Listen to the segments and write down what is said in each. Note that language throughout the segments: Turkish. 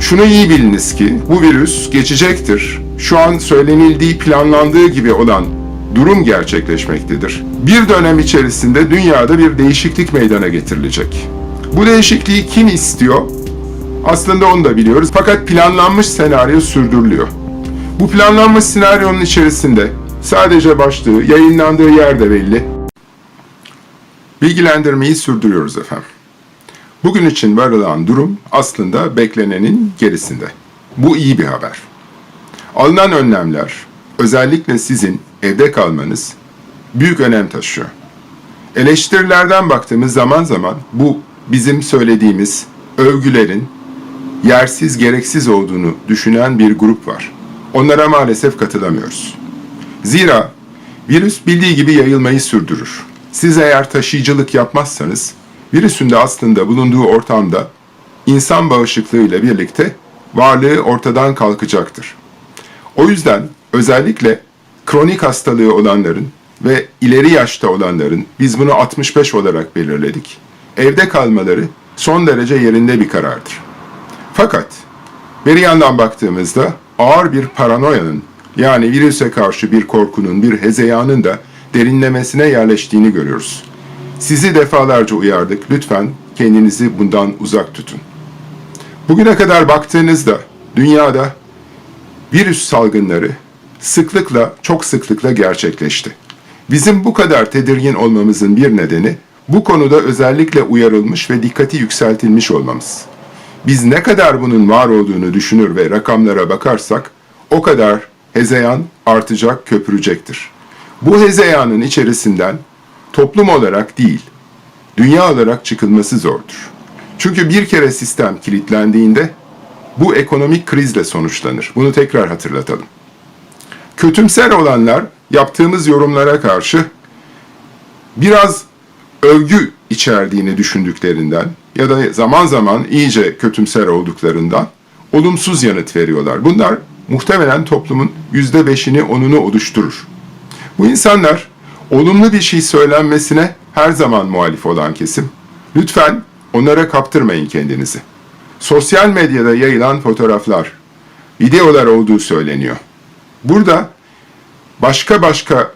Şunu iyi biliniz ki bu virüs geçecektir. Şu an söylenildiği, planlandığı gibi olan durum gerçekleşmektedir. Bir dönem içerisinde dünyada bir değişiklik meydana getirilecek. Bu değişikliği kim istiyor? Aslında onu da biliyoruz. Fakat planlanmış senaryo sürdürülüyor. Bu planlanmış senaryonun içerisinde sadece başlığı, yayınlandığı yer de belli. Bilgilendirmeyi sürdürüyoruz efendim. Bugün için varılan durum aslında beklenenin gerisinde. Bu iyi bir haber. Alınan önlemler, özellikle sizin evde kalmanız büyük önem taşıyor. Eleştirilerden baktığımız zaman zaman bu bizim söylediğimiz övgülerin yersiz, gereksiz olduğunu düşünen bir grup var. Onlara maalesef katılamıyoruz. Zira virüs bildiği gibi yayılmayı sürdürür. Siz eğer taşıyıcılık yapmazsanız virüsün de aslında bulunduğu ortamda insan bağışıklığı birlikte varlığı ortadan kalkacaktır. O yüzden özellikle kronik hastalığı olanların ve ileri yaşta olanların biz bunu 65 olarak belirledik. Evde kalmaları son derece yerinde bir karardır. Fakat bir yandan baktığımızda ağır bir paranoyanın yani virüse karşı bir korkunun, bir hezeyanın da derinlemesine yerleştiğini görüyoruz. Sizi defalarca uyardık. Lütfen kendinizi bundan uzak tutun. Bugüne kadar baktığınızda dünyada virüs salgınları sıklıkla, çok sıklıkla gerçekleşti. Bizim bu kadar tedirgin olmamızın bir nedeni bu konuda özellikle uyarılmış ve dikkati yükseltilmiş olmamız. Biz ne kadar bunun var olduğunu düşünür ve rakamlara bakarsak o kadar hezeyan artacak, köpürecektir. Bu hezeyanın içerisinden toplum olarak değil, dünya olarak çıkılması zordur. Çünkü bir kere sistem kilitlendiğinde bu ekonomik krizle sonuçlanır. Bunu tekrar hatırlatalım. Kötümser olanlar yaptığımız yorumlara karşı biraz övgü içerdiğini düşündüklerinden ya da zaman zaman iyice kötümser olduklarından olumsuz yanıt veriyorlar. Bunlar muhtemelen toplumun yüzde beşini onunu oluşturur. Bu insanlar olumlu bir şey söylenmesine her zaman muhalif olan kesim. Lütfen onlara kaptırmayın kendinizi. Sosyal medyada yayılan fotoğraflar, videolar olduğu söyleniyor. Burada başka başka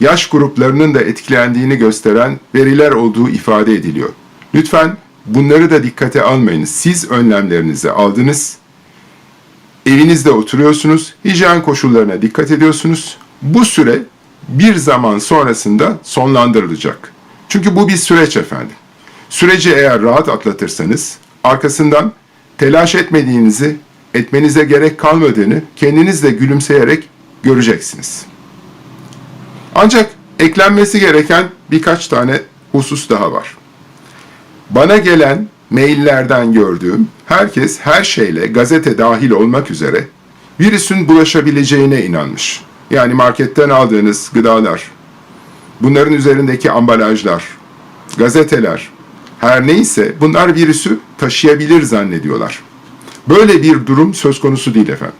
yaş gruplarının da etkilendiğini gösteren veriler olduğu ifade ediliyor. Lütfen bunları da dikkate almayınız. Siz önlemlerinizi aldınız. Evinizde oturuyorsunuz. Hijyen koşullarına dikkat ediyorsunuz. Bu süre bir zaman sonrasında sonlandırılacak. Çünkü bu bir süreç efendim. Süreci eğer rahat atlatırsanız arkasından telaş etmediğinizi, etmenize gerek kalmadığını kendiniz de gülümseyerek göreceksiniz. Ancak eklenmesi gereken birkaç tane husus daha var. Bana gelen maillerden gördüğüm herkes her şeyle gazete dahil olmak üzere virüsün bulaşabileceğine inanmış. Yani marketten aldığınız gıdalar, bunların üzerindeki ambalajlar, gazeteler, her neyse bunlar virüsü taşıyabilir zannediyorlar. Böyle bir durum söz konusu değil efendim.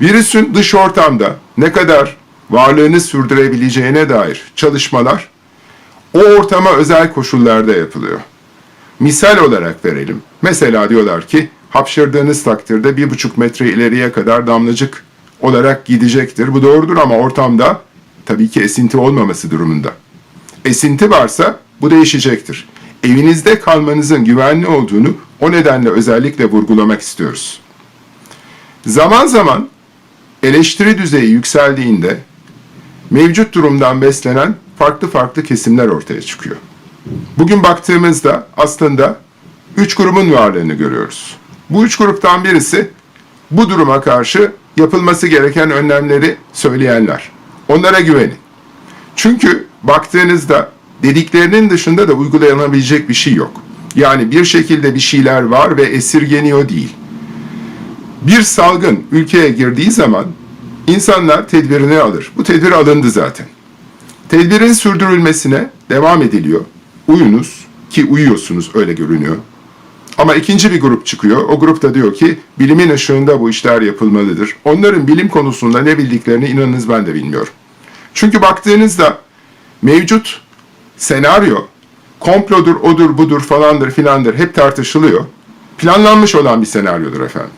Virüsün dış ortamda ne kadar varlığını sürdürebileceğine dair çalışmalar o ortama özel koşullarda yapılıyor. Misal olarak verelim. Mesela diyorlar ki hapşırdığınız takdirde bir buçuk metre ileriye kadar damlacık olarak gidecektir. Bu doğrudur ama ortamda tabii ki esinti olmaması durumunda. Esinti varsa bu değişecektir. Evinizde kalmanızın güvenli olduğunu o nedenle özellikle vurgulamak istiyoruz. Zaman zaman eleştiri düzeyi yükseldiğinde mevcut durumdan beslenen farklı farklı kesimler ortaya çıkıyor. Bugün baktığımızda aslında üç grubun varlığını görüyoruz. Bu üç gruptan birisi bu duruma karşı yapılması gereken önlemleri söyleyenler. Onlara güvenin. Çünkü baktığınızda dediklerinin dışında da uygulanabilecek bir şey yok. Yani bir şekilde bir şeyler var ve esirgeniyor değil. Bir salgın ülkeye girdiği zaman insanlar tedbirini alır. Bu tedbir alındı zaten. Tedbirin sürdürülmesine devam ediliyor. Uyunuz ki uyuyorsunuz öyle görünüyor. Ama ikinci bir grup çıkıyor. O grup da diyor ki bilimin ışığında bu işler yapılmalıdır. Onların bilim konusunda ne bildiklerini inanınız ben de bilmiyorum. Çünkü baktığınızda mevcut senaryo komplodur, odur, budur falandır filandır hep tartışılıyor. Planlanmış olan bir senaryodur efendim.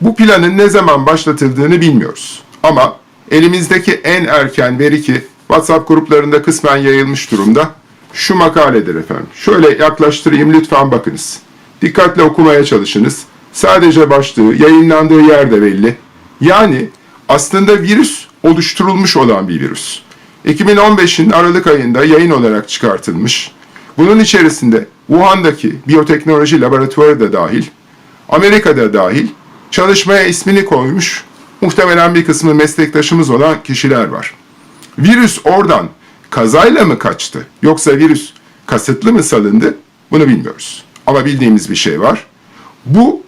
Bu planın ne zaman başlatıldığını bilmiyoruz. Ama elimizdeki en erken veri ki WhatsApp gruplarında kısmen yayılmış durumda şu makaledir efendim. Şöyle yaklaştırayım lütfen bakınız. Dikkatle okumaya çalışınız. Sadece başlığı, yayınlandığı yer de belli. Yani aslında virüs oluşturulmuş olan bir virüs. 2015'in Aralık ayında yayın olarak çıkartılmış. Bunun içerisinde Wuhan'daki biyoteknoloji laboratuvarı da dahil, Amerika'da dahil çalışmaya ismini koymuş muhtemelen bir kısmı meslektaşımız olan kişiler var. Virüs oradan kazayla mı kaçtı yoksa virüs kasıtlı mı salındı bunu bilmiyoruz. Ama bildiğimiz bir şey var. Bu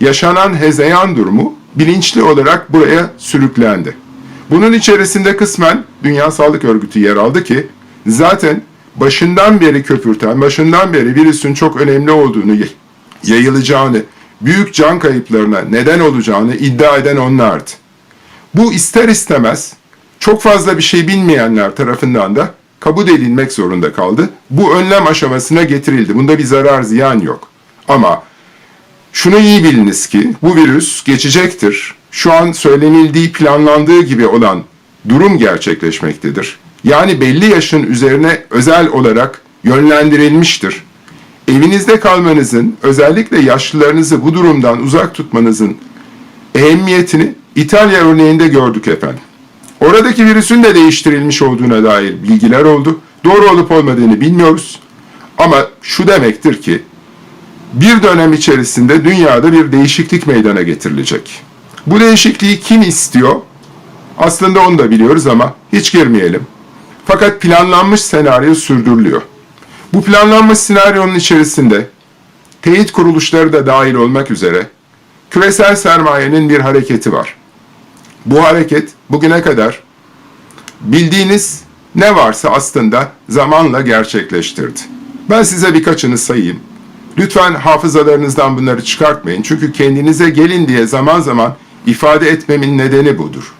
yaşanan hezeyan durumu bilinçli olarak buraya sürüklendi. Bunun içerisinde kısmen Dünya Sağlık Örgütü yer aldı ki zaten başından beri köpürten, başından beri virüsün çok önemli olduğunu, yayılacağını, büyük can kayıplarına neden olacağını iddia eden onlardı. Bu ister istemez çok fazla bir şey bilmeyenler tarafından da kabul edilmek zorunda kaldı. Bu önlem aşamasına getirildi. Bunda bir zarar ziyan yok. Ama şunu iyi biliniz ki bu virüs geçecektir. Şu an söylenildiği, planlandığı gibi olan durum gerçekleşmektedir. Yani belli yaşın üzerine özel olarak yönlendirilmiştir. Evinizde kalmanızın, özellikle yaşlılarınızı bu durumdan uzak tutmanızın ehemmiyetini İtalya örneğinde gördük efendim. Oradaki virüsün de değiştirilmiş olduğuna dair bilgiler oldu. Doğru olup olmadığını bilmiyoruz. Ama şu demektir ki bir dönem içerisinde dünyada bir değişiklik meydana getirilecek. Bu değişikliği kim istiyor? Aslında onu da biliyoruz ama hiç girmeyelim. Fakat planlanmış senaryo sürdürülüyor. Bu planlanmış senaryonun içerisinde teyit kuruluşları da dahil olmak üzere küresel sermayenin bir hareketi var. Bu hareket bugüne kadar bildiğiniz ne varsa aslında zamanla gerçekleştirdi. Ben size birkaçını sayayım. Lütfen hafızalarınızdan bunları çıkartmayın. Çünkü kendinize gelin diye zaman zaman ifade etmemin nedeni budur.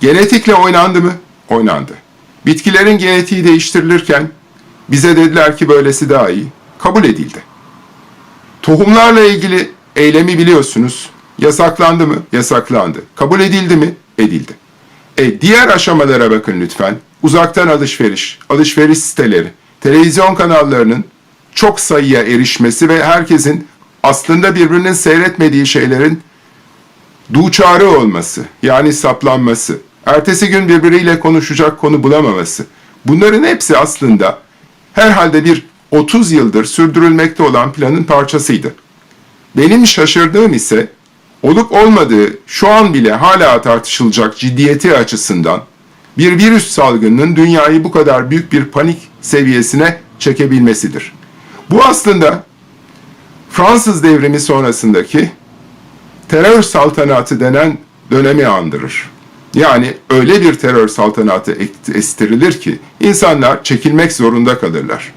Genetikle oynandı mı? Oynandı. Bitkilerin genetiği değiştirilirken bize dediler ki böylesi daha iyi. Kabul edildi. Tohumlarla ilgili eylemi biliyorsunuz. Yasaklandı mı? Yasaklandı. Kabul edildi mi? Edildi. E, diğer aşamalara bakın lütfen. Uzaktan alışveriş, alışveriş siteleri, televizyon kanallarının çok sayıya erişmesi ve herkesin aslında birbirinin seyretmediği şeylerin duçarı olması, yani saplanması, ertesi gün birbiriyle konuşacak konu bulamaması. Bunların hepsi aslında herhalde bir 30 yıldır sürdürülmekte olan planın parçasıydı. Benim şaşırdığım ise olup olmadığı şu an bile hala tartışılacak ciddiyeti açısından bir virüs salgınının dünyayı bu kadar büyük bir panik seviyesine çekebilmesidir. Bu aslında Fransız devrimi sonrasındaki terör saltanatı denen dönemi andırır. Yani öyle bir terör saltanatı estirilir ki insanlar çekilmek zorunda kalırlar.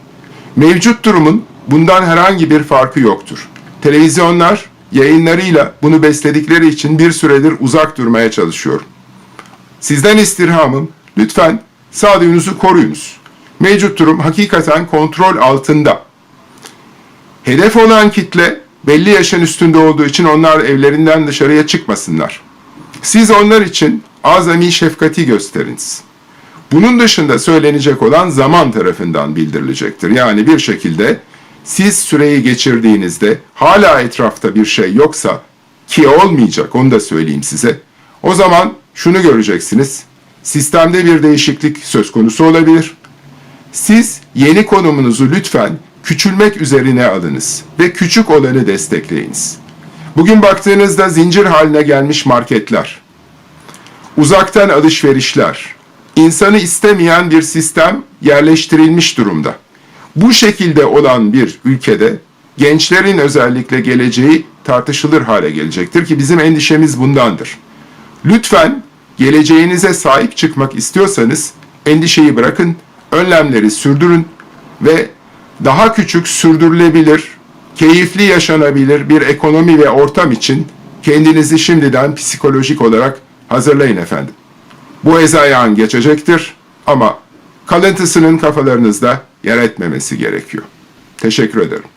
Mevcut durumun bundan herhangi bir farkı yoktur. Televizyonlar yayınlarıyla bunu besledikleri için bir süredir uzak durmaya çalışıyorum. Sizden istirhamım lütfen sağduyunuzu koruyunuz. Mevcut durum hakikaten kontrol altında. Hedef olan kitle belli yaşın üstünde olduğu için onlar evlerinden dışarıya çıkmasınlar. Siz onlar için azami şefkati gösteriniz. Bunun dışında söylenecek olan zaman tarafından bildirilecektir. Yani bir şekilde siz süreyi geçirdiğinizde hala etrafta bir şey yoksa ki olmayacak onu da söyleyeyim size. O zaman şunu göreceksiniz. Sistemde bir değişiklik söz konusu olabilir. Siz yeni konumunuzu lütfen küçülmek üzerine alınız ve küçük olanı destekleyiniz. Bugün baktığınızda zincir haline gelmiş marketler, uzaktan alışverişler, insanı istemeyen bir sistem yerleştirilmiş durumda. Bu şekilde olan bir ülkede gençlerin özellikle geleceği tartışılır hale gelecektir ki bizim endişemiz bundandır. Lütfen geleceğinize sahip çıkmak istiyorsanız endişeyi bırakın, önlemleri sürdürün ve daha küçük sürdürülebilir, keyifli yaşanabilir bir ekonomi ve ortam için kendinizi şimdiden psikolojik olarak hazırlayın efendim. Bu ezayağın geçecektir ama kalıntısının kafalarınızda yer etmemesi gerekiyor. Teşekkür ederim.